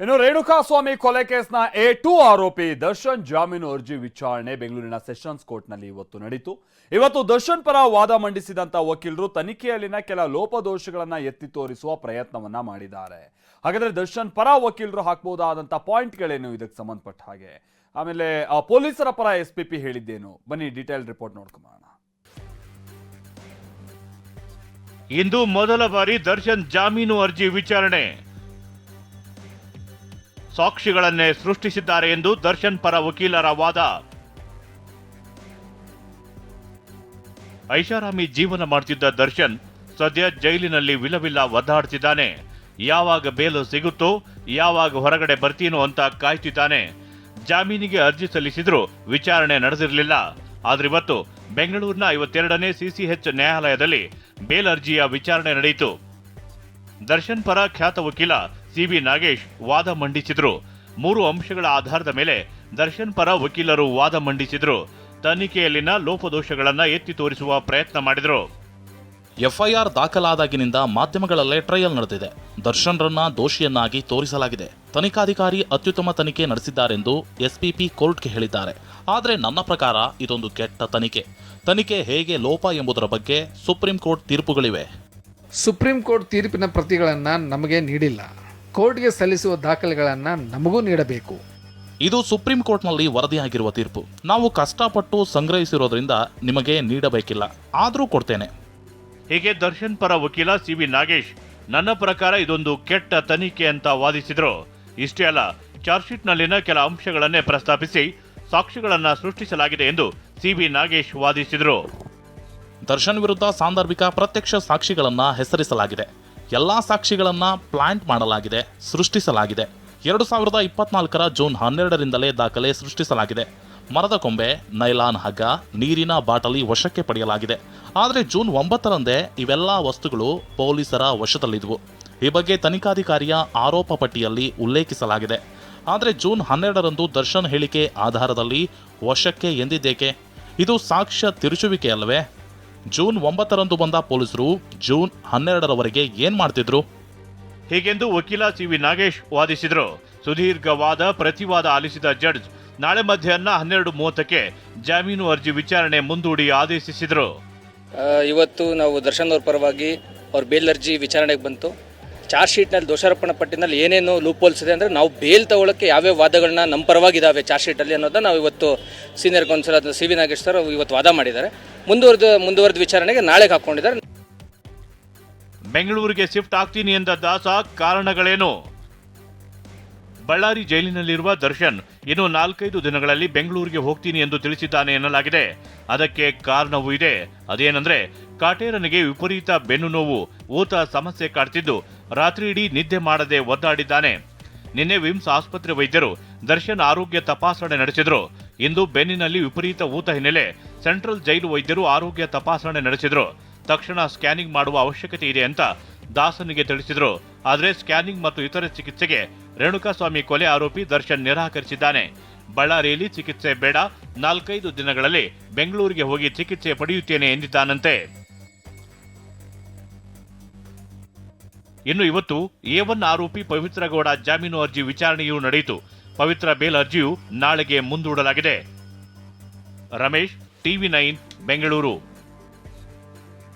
ಇನ್ನು ರೇಣುಕಾಸ್ವಾಮಿ ಕೊಲೆ ಕೇಸ್ನ ಎ ಟು ಆರೋಪಿ ದರ್ಶನ್ ಜಾಮೀನು ಅರ್ಜಿ ವಿಚಾರಣೆ ಬೆಂಗಳೂರಿನ ಸೆಷನ್ಸ್ ಕೋರ್ಟ್ನಲ್ಲಿ ಇವತ್ತು ನಡೀತು. ಇವತ್ತು ದರ್ಶನ್ ಪರ ವಾದ ಮಂಡಿಸಿದಂತ ವಕೀಲರು ತನಿಖೆಯಲ್ಲಿನ ಕೆಲ ಲೋಪದೋಷಗಳನ್ನ ಎತ್ತಿ ತೋರಿಸುವ ಪ್ರಯತ್ನವನ್ನ ಮಾಡಿದ್ದಾರೆ. ಹಾಗಾದ್ರೆ ದರ್ಶನ್ ಪರ ವಕೀಲರು ಹಾಕಬಹುದಾದಂತ ಪಾಯಿಂಟ್ಗಳೇನು ಇದಕ್ಕೆ ಸಂಬಂಧಪಟ್ಟ ಹಾಗೆ? ಆಮೇಲೆ ಪೊಲೀಸರ ಪರ ಎಸ್ ಪಿ ಪಿ ಹೇಳಿದ್ದೇನು? ಬನ್ನಿ ಡೀಟೇಲ್ ರಿಪೋರ್ಟ್ ನೋಡ್ಕೊಂಬೋಣ ಇಂದು ಮೊದಲ ಬಾರಿ ದರ್ಶನ್ ಜಾಮೀನು ಅರ್ಜಿ ವಿಚಾರಣೆ. ಸಾಕ್ಷಿಗಳನ್ನೇ ಸೃಷ್ಟಿಸಿದ್ದಾರೆ ಎಂದು ದರ್ಶನ್ ಪರ ವಕೀಲರ ವಾದ. ಐಷಾರಾಮಿ ಜೀವನ ಮಾಡ್ತಿದ್ದ ದರ್ಶನ್ ಸದ್ಯ ಜೈಲಿನಲ್ಲಿ ವಿಲವಿಲ್ಲ ಒದ್ದಾಡ್ತಿದ್ದಾನೆ. ಯಾವಾಗ ಬೇಲು ಸಿಗುತ್ತೋ, ಯಾವಾಗ ಹೊರಗಡೆ ಬರ್ತೀನೋ ಅಂತ ಕಾಯ್ತಿದ್ದಾನೆ. ಜಾಮೀನಿಗೆ ಅರ್ಜಿ ಸಲ್ಲಿಸಿದ್ರು ವಿಚಾರಣೆ ನಡೆದಿರಲಿಲ್ಲ. ಆದ್ರಿವತ್ತು ಬೆಂಗಳೂರಿನ ಐವತ್ತೆರಡನೇ ಸಿಸಿಎಚ್ ನ್ಯಾಯಾಲಯದಲ್ಲಿ ಬೇಲ್ ಅರ್ಜಿಯ ವಿಚಾರಣೆ ನಡೆಯಿತು. ದರ್ಶನ್ ಪರ ಖ್ಯಾತ ವಕೀಲ ಸಿಬಿ ನಾಗೇಶ್ ವಾದ ಮಂಡಿಸಿದ್ರು. ಮೂರು ಅಂಶಗಳ ಆಧಾರದ ಮೇಲೆ ದರ್ಶನ್ ಪರ ವಕೀಲರು ವಾದ ಮಂಡಿಸಿದ್ರು. ತನಿಖೆಯಲ್ಲಿನ ಲೋಪದೋಷಗಳನ್ನು ಎತ್ತಿ ತೋರಿಸುವ ಪ್ರಯತ್ನ ಮಾಡಿದ್ರು. ಎಫ್ಐಆರ್ ದಾಖಲಾದಾಗಿನಿಂದ ಮಾಧ್ಯಮಗಳಲ್ಲೇ ಟ್ರಯಲ್ ನಡೆದಿದೆ. ದರ್ಶನ್ರನ್ನ ದೋಷಿಯನ್ನಾಗಿ ತೋರಿಸಲಾಗಿದೆ. ತನಿಖಾಧಿಕಾರಿ ಅತ್ಯುತ್ತಮ ತನಿಖೆ ನಡೆಸಿದ್ದಾರೆಂದು ಎಸ್ಪಿಪಿ ಕೋರ್ಟ್ಗೆ ಹೇಳಿದ್ದಾರೆ. ಆದರೆ ನನ್ನ ಪ್ರಕಾರ ಇದೊಂದು ಕೆಟ್ಟ ತನಿಖೆ. ತನಿಖೆ ಹೇಗೆ ಲೋಪ ಎಂಬುದರ ಬಗ್ಗೆ ಸುಪ್ರೀಂ ಕೋರ್ಟ್ ತೀರ್ಪುಗಳಿವೆ. ಸುಪ್ರೀಂ ಕೋರ್ಟ್ ತೀರ್ಪಿನ ಪ್ರತಿಗಳನ್ನು ನಮಗೆ ನೀಡಿಲ್ಲ. ಕೋರ್ಟ್ಗೆ ಸಲ್ಲಿಸುವ ದಾಖಲೆಗಳನ್ನು ನಮಗೂ ನೀಡಬೇಕು. ಇದು ಸುಪ್ರೀಂ ಕೋರ್ಟ್ನಲ್ಲಿ ವರದಿಯಾಗಿರುವ ತೀರ್ಪು. ನಾವು ಕಷ್ಟಪಟ್ಟು ಸಂಗ್ರಹಿಸಿರೋದ್ರಿಂದ ನಿಮಗೆ ನೀಡಬೇಕಿಲ್ಲ. ಆದರೂ ಕೊಡ್ತೇನೆ. ಹೀಗೆ ದರ್ಶನ್ ಪರ ವಕೀಲ ಸಿ ವಿ ನಾಗೇಶ್ ನನ್ನ ಪ್ರಕಾರ ಇದೊಂದು ಕೆಟ್ಟ ತನಿಖೆ ಅಂತ ವಾದಿಸಿದ್ರು. ಇಷ್ಟೇ ಅಲ್ಲ ಚಾರ್ಜ್ ಶೀಟ್ನಲ್ಲಿನ ಕೆಲ ಅಂಶಗಳನ್ನೇ ಪ್ರಸ್ತಾಪಿಸಿ ಸಾಕ್ಷಿಗಳನ್ನು ಸೃಷ್ಟಿಸಲಾಗಿದೆ ಎಂದು ಸಿ ವಿ ನಾಗೇಶ್ ವಾದಿಸಿದರು. ದರ್ಶನ್ ವಿರುದ್ಧ ಸಾಂದರ್ಭಿಕ ಪ್ರತ್ಯಕ್ಷ ಸಾಕ್ಷಿಗಳನ್ನು ಹೆಸರಿಸಲಾಗಿದೆ. ಎಲ್ಲಾ ಸಾಕ್ಷಿಗಳನ್ನ ಪ್ಲಾಂಟ್ ಮಾಡಲಾಗಿದೆ, ಸೃಷ್ಟಿಸಲಾಗಿದೆ. ಎರಡು ಸಾವಿರದ ಇಪ್ಪತ್ನಾಲ್ಕರ ಜೂನ್ ಹನ್ನೆರಡರಿಂದಲೇ ದಾಖಲೆ ಸೃಷ್ಟಿಸಲಾಗಿದೆ. ಮರದ ಕೊಂಬೆ, ನೈಲಾನ್ ಹಗ್ಗ, ನೀರಿನ ಬಾಟಲಿ ವಶಕ್ಕೆ ಪಡೆಯಲಾಗಿದೆ. ಆದರೆ ಜೂನ್ ಒಂಬತ್ತರಂದೇ ಇವೆಲ್ಲ ವಸ್ತುಗಳು ಪೊಲೀಸರ ವಶದಲ್ಲಿದ್ವು. ಈ ಬಗ್ಗೆ ತನಿಖಾಧಿಕಾರಿಯ ಆರೋಪ ಪಟ್ಟಿಯಲ್ಲಿ ಉಲ್ಲೇಖಿಸಲಾಗಿದೆ. ಆದರೆ ಜೂನ್ ಹನ್ನೆರಡರಂದು ದರ್ಶನ್ ಹೇಳಿಕೆ ಆಧಾರದಲ್ಲಿ ವಶಕ್ಕೆ ಎಂದಿದ್ದೇಕೆ? ಇದು ಸಾಕ್ಷ್ಯ ತಿರುಚುವಿಕೆ ಅಲ್ಲವೇ? ಜೂನ್ ಒಂಬತ್ತರಂದು ಬಂದ ಪೊಲೀಸರು ಜೂನ್ ಹನ್ನೆರಡರವರೆಗೆ ಏನ್ ಮಾಡ್ತಿದ್ರು? ಹೀಗೆಂದು ವಕೀಲ ಸಿ ವಿ ನಾಗೇಶ್ ವಾದಿಸಿದ್ರು. ಸುದೀರ್ಘವಾದ ಪ್ರತಿವಾದ ಆಲಿಸಿದ ಜಡ್ಜ್ ನಾಳೆ ಮಧ್ಯಾಹ್ನ ಹನ್ನೆರಡು ಮೂವತ್ತಕ್ಕೆ ಜಾಮೀನು ಅರ್ಜಿ ವಿಚಾರಣೆ ಮುಂದೂಡಿ ಆದೇಶಿಸಿದ್ರು. ಇವತ್ತು ನಾವು ದರ್ಶನ್ ಅವ್ರ ಪರವಾಗಿ ಅವ್ರ ಬೇಲ್ ಅರ್ಜಿ ವಿಚಾರಣೆಗೆ ಬಂತು. ಚಾರ್ಜ್ ಶೀಟ್ನಲ್ಲಿ ದೋಷಾರೋಪಣ ಪಟ್ಟಿನಲ್ಲಿ ಏನೇನು ಲೂಪ್ ಹೋಲಿಸಿದೆ ಇದೆ ಅಂದರೆ ನಾವು ಬೇಲ್ ತಗೊಳ್ಳೋಕ್ಕೆ ಯಾವ್ಯಾವ ವಾದಗಳನ್ನ ನಮ್ಮ ಪರವಾಗಿದ್ದಾವೆ ಚಾರ್ಜ್ ಶೀಟಲ್ಲಿ ಅನ್ನೋದನ್ನ ನಾವು ಇವತ್ತು senior counsellor C V Nagesh sir ಇವತ್ತು ವಾದ ಮಾಡಿದ್ದಾರೆ. ಮುಂದುವರೆದ ಮುಂದುವರೆದ ವಿಚಾರಣೆಗೆ ನಾಳೆಗೆ ಹಾಕೊಂಡಿದ್ದಾರೆ. ಬೆಂಗಳೂರಿಗೆ ಶಿಫ್ಟ್ ಆಗ್ತೀನಿ ಎಂದ ದಾಸ ಕಾರಣಗಳೇನು? ಬಳ್ಳಾರಿ ಜೈಲಿನಲ್ಲಿರುವ ದರ್ಶನ್ ಇನ್ನು ನಾಲ್ಕೈದು ದಿನಗಳಲ್ಲಿ ಬೆಂಗಳೂರಿಗೆ ಹೋಗ್ತೀನಿ ಎಂದು ತಿಳಿಸಿದ್ದಾನೆ ಎನ್ನಲಾಗಿದೆ. ಅದಕ್ಕೆ ಕಾರಣವೂ ಇದೆ. ಅದೇನೆಂದರೆ, ಕಾಟೇರನಿಗೆ ವಿಪರೀತ ಬೆನ್ನು ನೋವು, ಊತ ಸಮಸ್ಯೆ ಕಾಡ್ತಿದ್ದು. ರಾತ್ರಿ ಇಡೀ ನಿದ್ದೆ ಮಾಡದೆ ಒದ್ದಾಡಿದ್ದಾನೆ. ನಿನ್ನೆ ವಿಮ್ಸ್ ಆಸ್ಪತ್ರೆ ವೈದ್ಯರು ದರ್ಶನ್ ಆರೋಗ್ಯ ತಪಾಸಣೆ ನಡೆಸಿದರು. ಇಂದು ಬೆನ್ನಿನಲ್ಲಿ ವಿಪರೀತ ಊತ ಹಿನ್ನೆಲೆ. ಸೆಂಟ್ರಲ್ ಜೈಲು ವೈದ್ಯರು ಆರೋಗ್ಯ ತಪಾಸಣೆ ನಡೆಸಿದ್ರು. ತಕ್ಷಣ ಸ್ಕ್ಯಾನಿಂಗ್ ಮಾಡುವ ಅವಶ್ಯಕತೆ ಇದೆ ಅಂತ ದಾಸನಿಗೆ ತಿಳಿಸಿದ್ರು. ಆದರೆ ಸ್ಕ್ಯಾನಿಂಗ್ ಮತ್ತು ಇತರೆ ಚಿಕಿತ್ಸೆಗೆ ರೇಣುಕಾಸ್ವಾಮಿ ಕೊಲೆ ಆರೋಪಿ ದರ್ಶನ್ ನಿರಾಕರಿಸಿದ್ದಾನೆ. ಬಳ್ಳಾರಿಯಲ್ಲಿ ಚಿಕಿತ್ಸೆ ಬೇಡ. ನಾಲ್ಕೈದು ದಿನಗಳಲ್ಲಿ ಬೆಂಗಳೂರಿಗೆ ಹೋಗಿ ಚಿಕಿತ್ಸೆ ಪಡೆಯುತ್ತೇನೆ ಎಂದಿದ್ದಾನಂತೆ. ಇನ್ನು ಇವತ್ತು ಎ ಒನ್ ಆರೋಪಿ ಪವಿತ್ರಗೌಡ ಜಾಮೀನು ಅರ್ಜಿ ವಿಚಾರಣೆಯೂ ನಡೆಯಿತು. ಪವಿತ್ರ ಬೇಲ್ ಅರ್ಜಿಯು ನಾಳೆಗೆ ಮುಂದೂಡಲಾಗಿದೆ. Ramesh TV nine Bengaluru.